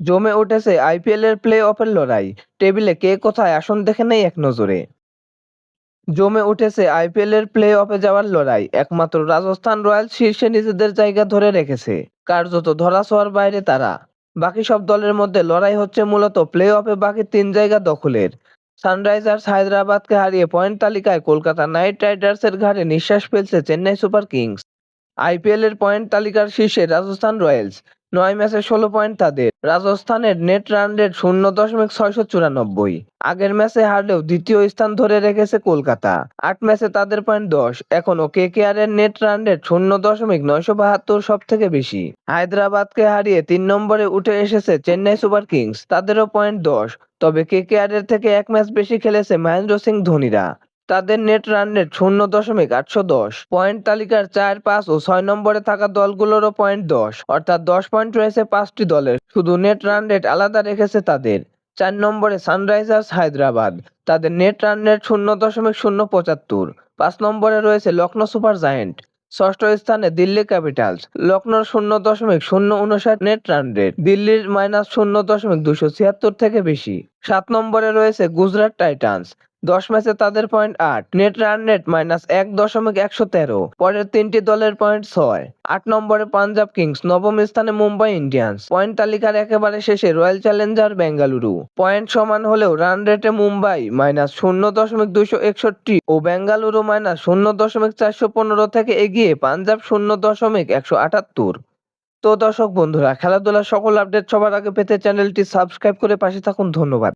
জমে উঠেছে আইপিএলের প্লে অফের লড়াই। টেবিলে কে কোথায় আসন দেখে নেই এক নজরে। জমে উঠেছে আইপিএলের প্লে অফে যাওয়ার লড়াই। একমাত্র রাজস্থান রয়্যালস শীর্ষে নিজেদের জায়গা ধরে রেখেছে। কার্যত ধরাছোঁয়ার বাইরে তারা। বাকি সব দলের মধ্যে লড়াই হচ্ছে মূলত প্লে অফে বাকি তিন জায়গা দখলের। সানরাইজার্স হায়দ্রাবাদকে হারিয়ে পয়েন্ট তালিকায় কলকাতা নাইট রাইডার্সের ঘাড়ে নিঃশ্বাস ফেলছে চেন্নাই সুপার কিংস। আইপিএলের পয়েন্ট তালিকার শীর্ষে রাজস্থান রয়্যালস। নয় ম্যাচে ষোলো পয়েন্ট তাদের। রাজস্থানের নেট রান রেট শূন্য দশমিক ছয়শো চুরানব্বই। আগের ম্যাচে হারলেও দ্বিতীয় স্থান ধরে রেখেছে কলকাতা। আট ম্যাচে তাদের পয়েন্ট দশ। এখনও কে কে আর এর নেট রান রেট শূন্য দশমিক নয়শো বাহাত্তর সব থেকে বেশি। হায়দ্রাবাদকে হারিয়ে তিন নম্বরে উঠে এসেছে চেন্নাই সুপার কিংস। তাদেরও পয়েন্ট দশ। তবে কে কে আর এর থেকে এক ম্যাচ বেশি খেলেছে মহেন্দ্র সিং ধোনিরা। তাদের নেট রান রেট শূন্য দশমিক আটশো দশ। পয়েন্ট তালিকার চার, পাঁচ ও ছয় নম্বরে থাকা দলগুলোরও পয়েন্ট দশ, অর্থাৎ দশ পয়েন্ট রয়েছে পাঁচটি দলের। শুধু নেট রান রেট আলাদা রেখেছে তাদের। চার নম্বরে সানরাইজার্স হায়দ্রাবাদ। তাদের নেট রান রেট শূন্য দশমিক শূন্য পঁচাত্তর। পাঁচ নম্বরে রয়েছে লখনৌ সুপার জায়েন্ট। ষষ্ঠ স্থানে দিল্লি ক্যাপিটালস। লখনৌর শূন্য দশমিক শূন্য উনষাট নেট রান রেট দিল্লির মাইনাস শূন্য দশমিক দুশো ছিয়াত্তর থেকে বেশি। সাত নম্বরে রয়েছে গুজরাট টাইটান্স। দশ ম্যাচে তাদের পয়েন্ট আট নেট রান রেট মাইনাস এক দশমিক একশো তেরো, পরের তিনটি দলের পয়েন্ট ছয়। আট নম্বরে পাঞ্জাব কিংস, নবম স্থানে মুম্বাই ইন্ডিয়ান্স। পয়েন্ট তালিকার একেবারে শেষে রয়্যাল চ্যালেঞ্জার বেঙ্গালুরু। পয়েন্ট সমান হলেও রান রেটে মুম্বাই মাইনাস শূন্য দশমিক দুইশো একষট্টি ও বেঙ্গালুরু মাইনাস শূন্য দশমিক চারশো পনেরো থেকে এগিয়ে পাঞ্জাব শূন্য দশমিক একশো আটাত্তর। তো দর্শক বন্ধুরা, খেলাধুলার সকল আপডেট সবার আগে পেতে চ্যানেলটি সাবস্ক্রাইব করে পাশে থাকুন। ধন্যবাদ।